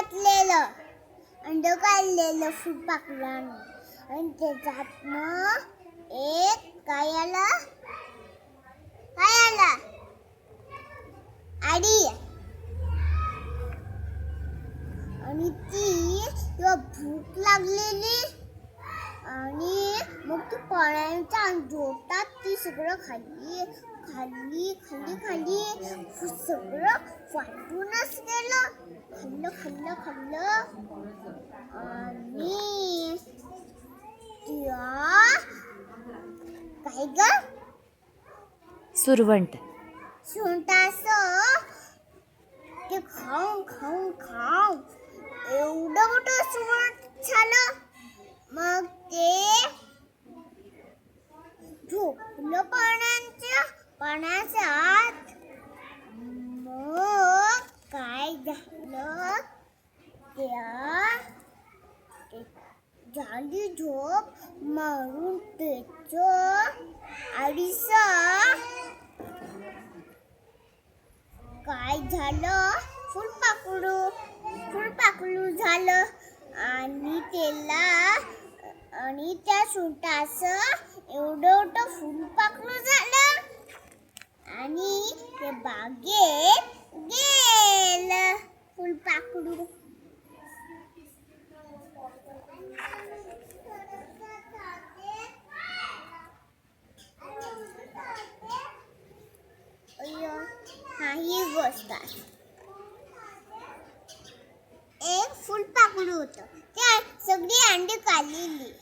घातलेलं. अंड काढलेलं फुलपाखरानं आणि त्याच्यातनं एक काय आला काय आला आडी आणि ती भूक लागलेली. आणि मग ती सगळं खाल्ली खाल्ली खाल्ली खाल्ली सगळं वाटूनच गेलं. खाल्लं खाल्लं खाल्लं. आणि काय ग? सुरवंट. सुंटास ते खाऊन खाऊन खाऊन एवढं मोठं सुवर्ण झालं. मग ते झोपलं पाण्याच्या पाण्याच्या आत मग काय झालं त्या ते झाली झोप मारून त्याच आडीसा काय झालं फुलपाखरू फुलपाखरू झालं आणि त्याला आणि त्या सुंटास एवढं मोठं फुलपाखरू झालं आणि ते बागेत गेलं फुलपाखरू हा ही गोष्ट आहे एक होतं. त्या सगळी अंडी काढलेली.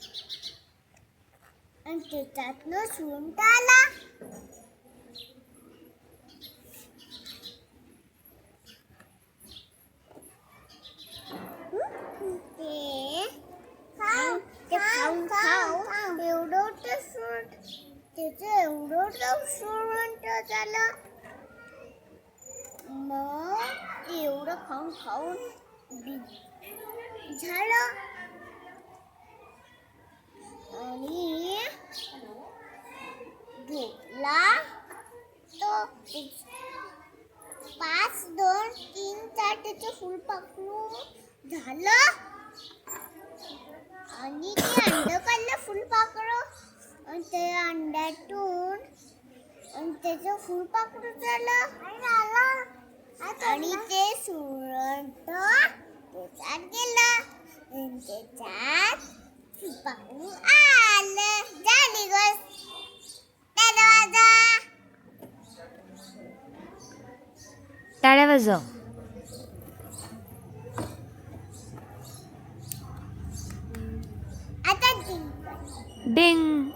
आणि त्याच्यातनं सुंट आला. खाऊ खाऊ एवढं ते सूट त्याचं एवढं झालं. मग एवढं खाऊन खाऊन झालं. आणि झोपला तो पाच दोन तीन चार त्याचं फुलपाखरू झालं. आणि ते अंड काढलं फुलपाखरू आणि ते अंड्यातून आणि त्याचं फुलपाखरू झालं. आणि ते सुरंट त्याच्यात गेलं आणि त्याच्यात फुलपाखरू आलं झाली गोष्ट दरवाजा टाळ्या वाजव आता जिंकलं डिंग